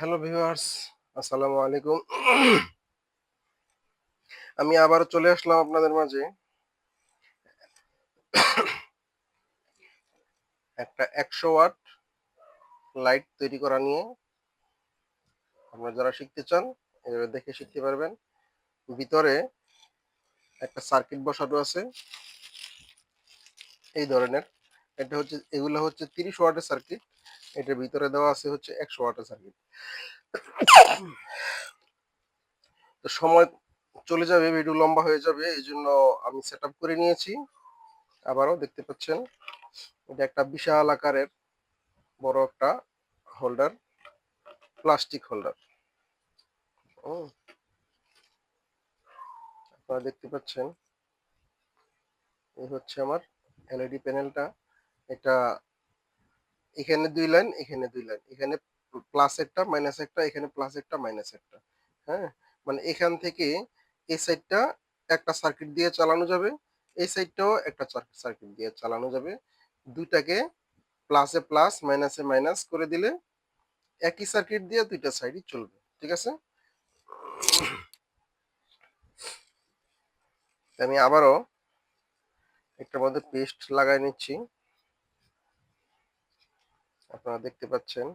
Hello viewers, আসসালামু আলাইকুম। আমি আবার চলে আসলাম আপনাদের মাঝে। একটা একশো ওয়াট লাইট তৈরি করা নিয়ে আপনারা যারা শিখতে চান, এভাবে দেখে শিখতে পারবেন। ভিতরে একটা সার্কিট বসানো আছে। এই ধরনের। এটা হচ্ছে, এগুলো হচ্ছে তিরিশ ওয়াটের সার্কিট এটার ভিতরে দেওয়া আছে হচ্ছে একশো ওয়াটের সার্কিট তো সময় চলে যাবে ভিডিও লম্বা হয়ে যাবে, এই জন্য আমি সেট করে নিয়েছি। আবারও দেখতে পাচ্ছেন, এটা একটা বিশাল আকারের বড় একটা হোল্ডার প্লাস্টিক হোল্ডার আপনারা দেখতে পাচ্ছেন, এই হচ্ছে আমার এলইডি প্যানেলটা এটা এখানে দুই লাইন, এখানে দুই লাইন। এখানে প্লাস একটা মাইনাস একটা, এখানে প্লাস একটা মাইনাস একটা। হ্যাঁ? মানে এখান থেকে এই সাইডটা একটা সার্কিট দিয়ে চালানো যাবে, এই সাইডটাও একটা সার্কিট দিয়ে চালানো যাবে। দুইটাকে প্লাসে প্লাস মাইনাসে মাইনাস করে দিলে একই সার্কিট দিয়ে দুইটা সাইডই চলবে, ঠিক আছে? আমি আবারও একটার মধ্যে পেস্ট লাগাই নিচ্ছি। আপনারা দেখতে পাচ্ছেন।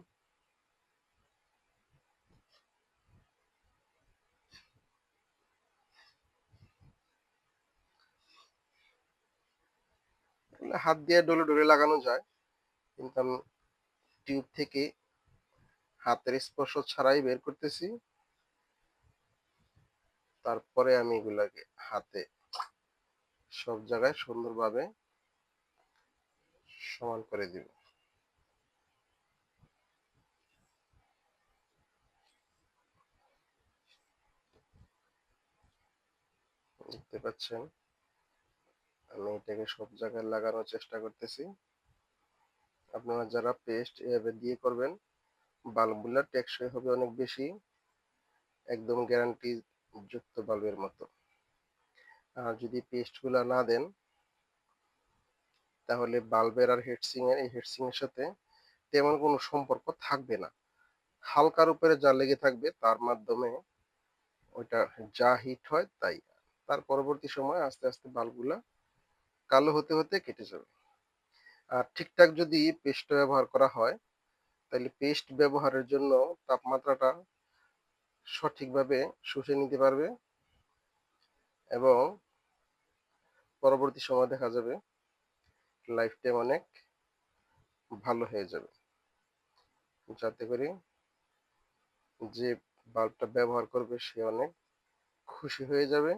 হাত দিয়ে ডলে ডলে লাগানো যায়, কিন্তু আমি টিউব থেকে হাতের স্পর্শ ছাড়াই বের করতেছি। তারপরে আমি এগুলাকে হাতে সব জায়গায় সুন্দরভাবে সমান করে দিব। দেখতে পাচ্ছেন আমি এটাকে সব জায়গায় লাগানোর চেষ্টা করতেছি। আপনারা যারা পেস্ট এভাবে দিয়ে করবেন, বাল্বগুলো টেকসই হবে অনেক বেশি, একদম গ্যারান্টি যুক্ত বাল্বের মতো। আর যদি পেস্টগুলো না দেন, তাহলে বাল্বের আর হেডসিং এর, এই হেডসিং এর সাথে তেমন কোনো সম্পর্ক থাকবে না। হালকার উপরে যা লেগে থাকবে, তার মাধ্যমে ওইটা যা হিট হয়, তাই তার পরবর্তী সময় আস্তে আস্তে বাল্বগুলা কালো হতে হতে কেটে যাবে। আর ঠিকঠাক যদি পেস্ট ব্যবহার করা হয়, তাহলে পেস্ট ব্যবহারের জন্য তাপমাত্রাটা সঠিকভাবে শুষে নিতে পারবে এবং পরবর্তী সময় দেখা যাবে লাইফ টাইম অনেক ভালো হয়ে যাবে। যাতে করে যে বাল্বটা ব্যবহার করবে সে অনেক খুশি হয়ে যাবে।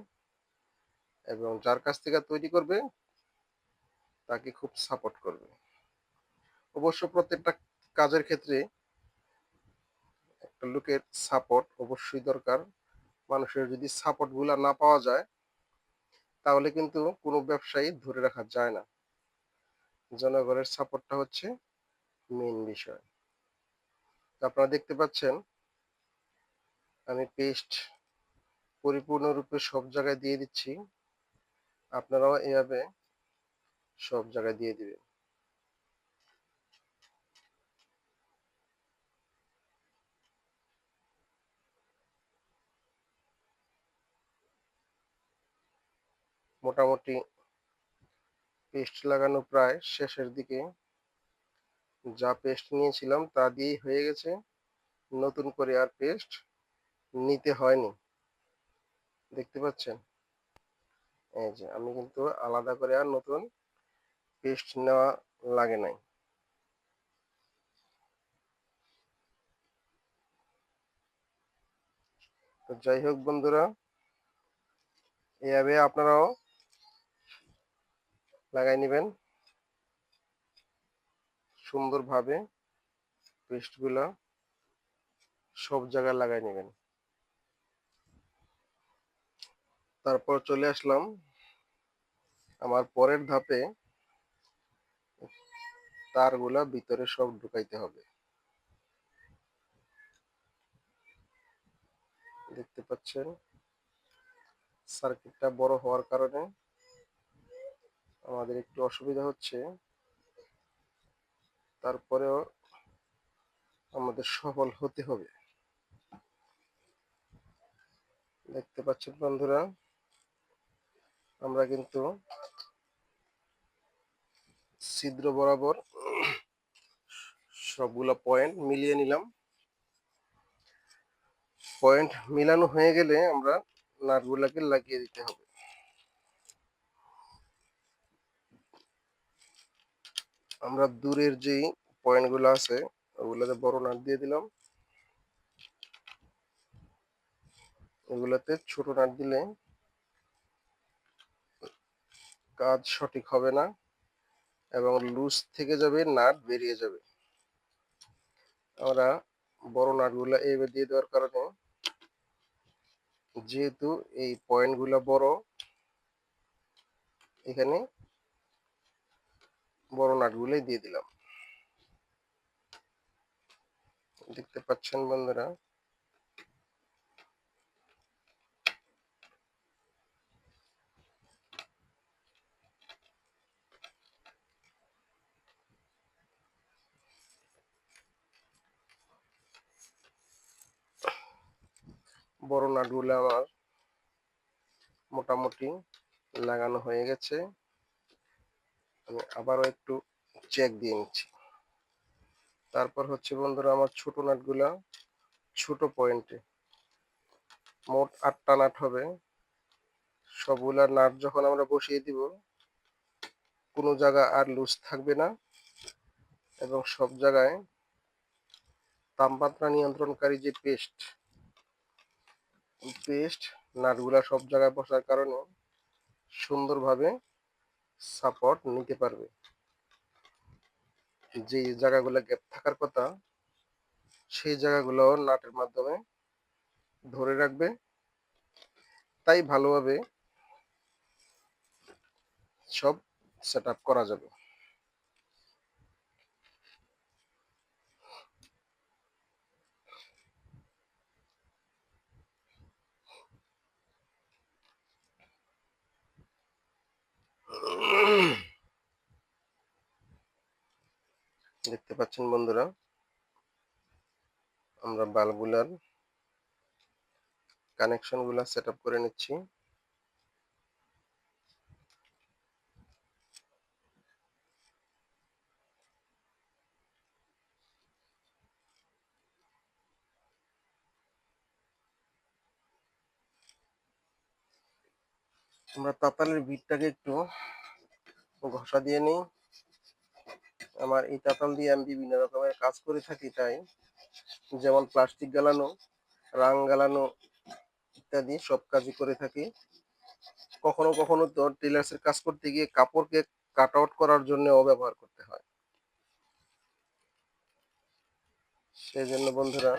এবং যার কাছ থেকে তৈরি করবে, তাকে খুব সাপোর্ট করবে। অবশ্য প্রত্যেকটা কাজের ক্ষেত্রে একটা লোকের সাপোর্ট অবশ্যই দরকার। মানুষের যদি সাপোর্টগুলা না পাওয়া যায়, তাহলে কিন্তু কোনো ব্যবসায়ী ধরে রাখা যায় না। জনগণের সাপোর্টটা হচ্ছে মেন বিষয়। আপনারা দেখতে পাচ্ছেন, আমি পেস্ট পরিপূর্ণরূপে সব জায়গায় দিয়ে দিচ্ছি। আপনারাও এভাবে সব জায়গায় দিয়ে দিবেন। মোটামুটি পেস্ট লাগানো প্রায় শেষের দিকে যা পেস্ট নিয়েছিলাম তা দিয়েই হয়ে গেছে। নতুন করে আর পেস্ট নিতে হয়নি। দেখতে পাচ্ছেন? এই যে, আমি কিন্তু আলাদা করে আর নতুন পেস্ট নেওয়া লাগে নাই। তো যাই হোক বন্ধুরা, এভাবে আপনারাও লাগাই নেবেন। সুন্দরভাবে পেস্টগুলো সব জায়গায় লাগাই নেবেন। তারপর চলে আসলাম আমার পরের ধাপে তারগুলা ভিতরে সব ঢুকাইতে হবে। দেখতে পাচ্ছেন সার্কিটটা বড় হওয়ার কারণে আমাদের একটু অসুবিধা হচ্ছে। তারপরেও আমাদের সফল হতে হবে। দেখতে পাচ্ছেন বন্ধুরা আমরা কিন্তু ছিদ্র বরাবর সবগুলো পয়েন্ট মিলিয়ে নিলাম। পয়েন্ট মিলানো হয়ে গেলে আমরা নাটগুলাকে লাগিয়ে দিতে হবে। আমরা দূরের যেই পয়েন্টগুলো আছে, ওগুলাতে বড় নাট দিয়ে দিলাম। এগুলোতে ছোট নাট দিলে কাজ সঠিক হবে না এবং লুজ থেকে যাবে, নাট বেরিয়ে যাবে। আমরা বড় নাটগুলো এইভাবে দিয়ে দেওয়ার কারণে যেহেতু এই পয়েন্টগুলো বড়, এখানে বড় নাটগুলোই দিয়ে দিলাম। দেখতে পাচ্ছেন বন্ধুরা বড় নাটগুলো আমার মোটামুটি লাগানো হয়ে গেছে। আমি আবারও একটু চেক দিয়ে নিচ্ছি। তারপর হচ্ছে বন্ধুরা আমার ছোট নাটগুলা, ছোট পয়েন্টে মোট আটটা নাট হবে। সবগুলা নাট যখন আমরা বসিয়ে দিব, কোনো জায়গা আর লুজ থাকবে না এবং সব জায়গায় তাপমাত্রা নিয়ন্ত্রণকারী যে পেস্ট পেস্ট, নাটগুলা সব জায়গায় বসার কারণে সুন্দরভাবে সাপোর্ট নিতে পারবে। যে জায়গাগুলো গ্যাপ থাকার কথা, সেই জায়গাগুলো নাটের মাধ্যমে ধরে রাখবে। তাই ভালোভাবে সব সেট করা যাবে। দেখতে পাচ্ছেন বন্ধুরা। আমরা বাল্বগুলার কানেকশনগুলো সেট আপ করে নিচ্ছি। আমরা তাতালের বিটটাকে একটু ঘষা দিয়ে নিই। আমার এই তাতান দিয়ে আমি বিভিন্ন রকমের কাজ করে থাকি তাই, যেমন প্লাস্টিক গালানো, রাং গালানো ইত্যাদি সব কাজই করে থাকি। কখনো কখনো তো টেলার্সের কাজ করতে গিয়ে কাপড়কে কাট আউট করার জন্যও ব্যবহার করতে হয়। সেই জন্য বন্ধুরা